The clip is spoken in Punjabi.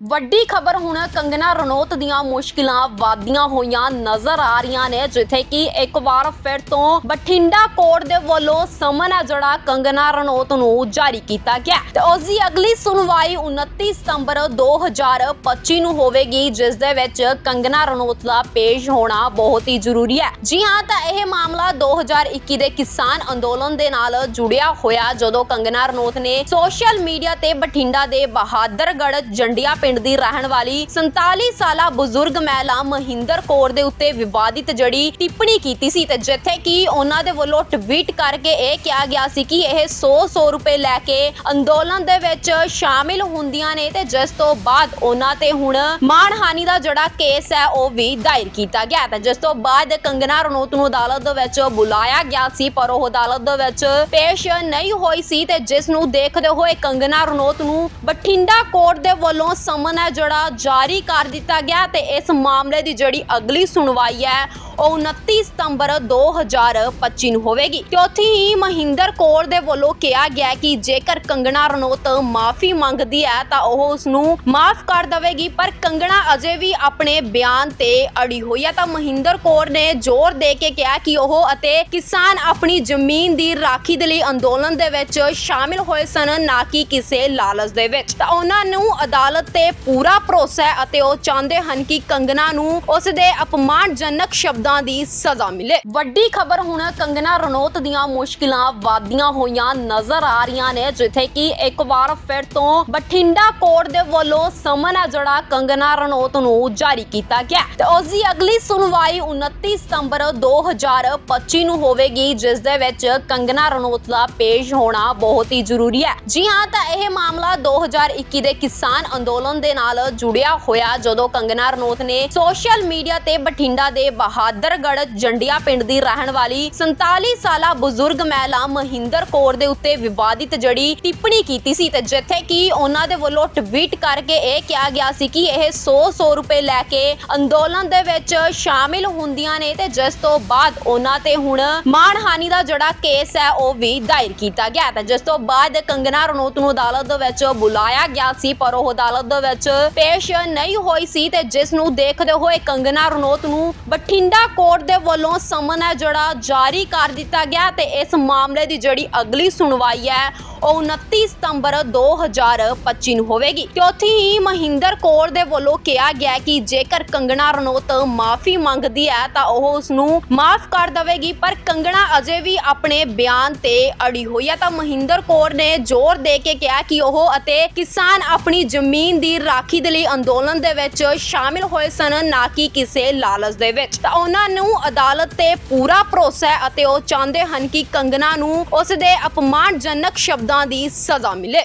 ਵੱਡੀ ਖਬਰ ਹੁਣ ਕੰਗਨਾ ਰਣੌਤ ਦੀਆਂ ਮੁਸ਼ਕਿਲਾਂ ਵਾਦੀਆਂ ਹੋਈਆਂ ਨਜ਼ਰ ਆ ਰਹੀਆਂ ਨੇ, ਜਿੱਥੇ ਕਿ ਇੱਕ ਵਾਰ ਫਿਰ ਤੋਂ ਬਠਿੰਡਾ ਕੋਰਟ ਦੇ ਵੱਲੋਂ ਸਮਨ ਹੈ ਜਿਹੜਾ ਕੰਗਨਾ ਰਣੌਤ ਨੂੰ ਜਾਰੀ ਕੀਤਾ ਗਿਆ ਤੇ ਉਸ ਦੀ ਅਗਲੀ ਸੁਣਵਾਈ 29 ਸਤੰਬਰ 2025 ਨੂੰ ਹੋਵੇਗੀ, ਜਿਸ ਦੇ ਵਿੱਚ ਕੰਗਨਾ ਰਣੌਤ ਦਾ ਪੇਸ਼ ਹੋਣਾ ਬਹੁਤ ਹੀ ਜ਼ਰੂਰੀ ਹੈ। ਜੀ ਹਾਂ, ਤਾਂ ਇਹ ਮਾਮਲਾ 2021 ਦੇ ਕਿਸਾਨ ਅੰਦੋਲਨ ਦੇ ਨਾਲ ਜੁੜਿਆ ਹੋਇਆ, ਜਦੋਂ ਕੰਗਨਾ ਰਣੌਤ ਨੇ ਸੋਸ਼ਲ ਮੀਡੀਆ ਤੇ ਬਠਿੰਡਾ ਦੇ ਬਹਾਦਰਗੜ੍ਹ ਜੰਡਿਆ ਪਿੰਡ ਦੀ ਰਹਿਣ ਵਾਲੀ 47 ਸਾਲਾ ਬਜ਼ੁਰਗ ਮਹਿਲਾ ਮਹਿੰਦਰ ਕੌਰ ਦੇ ਉੱਤੇ ਵਿਵਾਦਿਤ ਜੜੀ ਟਿੱਪਣੀ ਕੀਤੀ ਸੀ ਤੇ ਜਿੱਥੇ ਕਿ ਉਹਨਾਂ ਦੇ ਵੱਲੋਂ ਟਵੀਟ ਕਰਕੇ ਇਹ ਕਿਹਾ ਗਿਆ ਸੀ ਕਿ ਇਹ 100-100 ਰੁਪਏ ਲੈ ਕੇ ਅੰਦੋਲਨ ਦੇ ਵਿੱਚ ਸ਼ਾਮਿਲ ਹੁੰਦੀਆਂ ਨੇ ਤੇ ਜਿਸ ਤੋਂ ਬਾਅਦ ਉਹਨਾਂ ਤੇ ਹੁਣ ਮਾਣਹਾਨੀ ਦਾ ਜਿਹੜਾ ਕੇਸ ਹੈ ਉਹ ਵੀ ਦਾਇਰ ਕੀਤਾ ਗਿਆ ਤੇ ਜਿਸ ਤੋਂ ਬਾਅਦ ਕੰਗਨਾ ਰਣੌਤ ਨੂੰ ਅਦਾਲਤ ਦੇ ਵਿੱਚ ਬੁਲਾਇਆ ਗਿਆ ਸੀ, ਪਰ ਉਹ ਅਦਾਲਤ ਦੇ ਵਿੱਚ ਪੇਸ਼ ਨਹੀਂ ਹੋਈ ਸੀ ਤੇ ਜਿਸ ਨੂੰ ਦੇਖਦੇ ਹੋਏ ਕੰਗਨਾ ਰਣੌਤ ਨੂੰ ਬਠਿੰਡਾ ਕੋਰਟ ਦੇ ਵੱਲੋਂ ਸਮਨ ਹੈ, ਜਿਹੜਾ ਜਾਰੀ ਕਰ ਦਿੱਤਾ ਗਿਆ ਤੇ ਇਸ ਮਾਮਲੇ ਦੀ ਜਿਹੜੀ ਅਗਲੀ ਸੁਣਵਾਈ ਹੈ, ਉਹ 29 ਸਤੰਬਰ 2025 ਨੂੰ ਹੋਵੇਗੀ। ਤੇ ਉੱਥੇ ਹੀ ਮਹਿੰਦਰ ਕੌਰ ਦੇ ਵੱਲੋਂ ਕਿਹਾ ਗਿਆ ਕਿ ਜੇਕਰ ਕੰਗਣਾ ਰਣੌਤ ਮਾਫੀ ਮੰਗਦੀ ਹੈ, ਤਾਂ ਉਹ ਉਸ ਨੂੰ ਮਾਫ ਕਰ ਦੇਵੇਗੀ, ਪਰ ਕੰਗਣਾ ਅਜੇ ਵੀ ਆਪਣੇ ਬਿਆਨ ਤੇ ਅੜੀ ਹੋਈ ਹੈ। ਤਾਂ ਮਹਿੰਦਰ ਕੌਰ ਨੇ ਜ਼ੋਰ ਦੇ ਕੇ ਕਿਹਾ ਕਿ ਉਹ ਅਤੇ ਕਿਸਾਨ ਆਪਣੀ ਜ਼ਮੀਨ ਦੀ ਰਾਖੀ ਦੇ ਲਈ ਅੰਦੋਲਨ ਦੇ ਵਿੱਚ ਸ਼ਾਮਿਲ ਹੋਏ ਸਨ, ਨਾ ਕਿ ਕਿਸੇ ਲਾਲਚ ਦੇ ਵਿੱਚ। ਤਾਂ ਉਹਨਾਂ ਨੂੰ ਅਦਾਲਤ ਤੇ ਪੂਰਾ ਭਰੋਸਾ ਹੈ ਅਤੇ ਉਹ ਚਾਹੁੰਦੇ ਹਨ ਕਿ ਕੰਗਨਾ ਨੂੰ ਉਸ ਦੇ ਅਪਮਾਨਜਨਕ ਸ਼ਬਦਾਂ ਦੀ ਸਜ਼ਾ ਮਿਲੇ। ਵੱਡੀ ਖਬਰ ਹੁਣ ਕੰਗਨਾ ਰਣੌਤ ਦੀਆਂ ਮੁਸ਼ਕਿਲਾਂ ਵਾਦੀਆਂ ਹੋਈਆਂ ਨਜ਼ਰ ਆ ਰਹੀਆਂ ਨੇ, ਜਿੱਥੇ ਕਿ ਇੱਕ ਵਾਰ ਫਿਰ ਤੋਂ ਬਠਿੰਡਾ ਕੋਰਟ ਦੇ ਵੱਲੋਂ ਸਮਨ ਹੈ ਜਿਹੜਾ ਕੰਗਨਾ ਰਣੌਤ ਨੂੰ ਜਾਰੀ ਕੀਤਾ ਗਿਆ ਤੇ ਉਸ ਦੀ ਅਗਲੀ ਸੁਣਵਾਈ 29 ਸਤੰਬਰ 2025 ਨੂੰ ਹੋਵੇਗੀ, ਜਿਸ ਦੇ ਵਿੱਚ ਕੰਗਨਾ ਰਣੌਤ ਦਾ ਪੇਸ਼ ਹੋਣਾ ਬਹੁਤ ਹੀ ਜ਼ਰੂਰੀ ਹੈ। ਜੀ ਹਾਂ, ਤਾਂ ਇਹ ਮਾਮਲਾ 2021 ਦੇ ਕਿਸਾਨ ਅੰਦੋਲਨ ਦੇ ਨਾਲ ਜੁੜਿਆ ਹੋਇਆ ਜਦੋਂ ਕੰਗਨਾ ਰਣੌਤ ਨੇ ਸੋਸ਼ਲ ਮੀਡੀਆ ਤੇ ਬਠਿੰਡਾ ਦੇ ਬਹਾਦਰਗੜ੍ਹ ਜੰਡਿਆ ਪਿੰਡ ਦੀ ਰਹਿਣ ਵਾਲੀ 47 ਸਾਲਾ ਬਜ਼ੁਰਗ ਮਹਿਲਾ ਮਹਿੰਦਰ ਕੌਰ ਦੇ ਉੱਤੇ ਵਿਵਾਦਿਤ ਜੜੀ ਟਿੱਪਣੀ ਕੀਤੀ ਸੀ ਤੇ ਜਿੱਥੇ ਕਿ ਉਹਨਾਂ ਦੇ ਵੱਲੋਂ ਟਵੀਟ ਕਰਕੇ ਇਹ ਕਿਹਾ ਗਿਆ ਸੀ ਕਿ ਇਹ 100-100 ਰੁਪਏ ਲੈ ਕੇ ਅੰਦੋਲਨ ਦੇ ਵਿੱਚ ਸ਼ਾਮਿਲ ਹੁੰਦੀਆਂ ਨੇ ਤੇ ਜਿਸ ਤੋਂ ਬਾਅਦ ਉਹਨਾਂ ਤੇ ਹੁਣ ਮਾਣਹਾਨੀ ਦਾ ਜਿਹੜਾ ਕੇਸ ਹੈ, ਉਹ ਵੀ ਦਾਇਰ ਕੀਤਾ ਗਿਆ। ਤੇ ਜਿਸ ਤੋਂ ਬਾਅਦ ਕੰਗਨਾ ਰਣੌਤ ਨੂੰ ਅਦਾਲਤ ਦੇ ਵਿੱਚ ਬੁਲਾਇਆ ਗਿਆ ਸੀ, ਪਰ ਉਹ ਅਦਾਲਤ ਦੇ ਵਿੱਚ ਪੇਸ਼ ਨਹੀਂ ਹੋਈ ਸੀ ਤੇ ਜਿਸ ਨੂੰ ਦੇਖਦੇ ਹੋਏ ਕੰਗਨਾ ਰਣੌਤ ਨੂੰ ਬਠਿੰਡਾ ਕੋਰਟ ਦੇ ਵੱਲੋਂ ਸਮਨ ਹੈ ਜਿਹੜਾ ਜਾਰੀ ਕਰ ਦਿੱਤਾ ਗਿਆ ਤੇ ਇਸ ਮਾਮਲੇ ਦੀ ਜਿਹੜੀ ਅਗਲੀ ਸੁਣਵਾਈ ਹੈ, ਉਹ 29 ਸਤੰਬਰ 2025 ਨੂੰ ਹੋਵੇਗੀ। ਤੇ ਉੱਥੇ ਹੀ ਮਹਿੰਦਰ ਕੌਰ ਦੇ ਵੱਲੋਂ ਕਿਹਾ ਗਿਆ ਕਿ ਜੇਕਰ ਕੰਗਣਾ ਰਣੌਤ ਮਾਫੀ ਮੰਗਦੀ ਹੈ ਤਾਂ ਉਹ ਉਸ ਨੂੰ ਮਾਫ ਕਰ ਦੇਵੇਗੀ, ਪਰ ਕੰਗਣਾ ਅਜੇ ਵੀ ਆਪਣੇ ਬਿਆਨ ਤੇ ਅੜੀ ਹੋਈ ਹੈ। ਤਾਂ ਮਹਿੰਦਰ ਕੌਰ ਨੇ ਜ਼ੋਰ ਦੇ ਕੇ ਕਿਹਾ ਕਿ ਉਹ ਅਤੇ ਕਿਸਾਨ ਆਪਣੀ ਜ਼ਮੀਨ ਦੀ ਦੀ ਰਾਖੀ ਦੇ ਲਈ ਅੰਦੋਲਨ ਦੇ ਵਿੱਚ ਸ਼ਾਮਿਲ ਹੋਏ ਸਨ, ਨਾ ਕਿ ਕਿਸੇ ਲਾਲਚ ਦੇ ਵਿੱਚ। ਤਾਂ ਉਹਨਾਂ ਨੂੰ ਅਦਾਲਤ ਤੇ ਪੂਰਾ ਭਰੋਸਾ ਹੈ ਅਤੇ ਉਹ ਚਾਹੁੰਦੇ ਹਨ ਕਿ ਕੰਗਨਾ ਨੂੰ ਉਸ ਦੇ ਅਪਮਾਨਜਨਕ ਸ਼ਬਦਾਂ ਦੀ ਸਜ਼ਾ ਮਿਲੇ।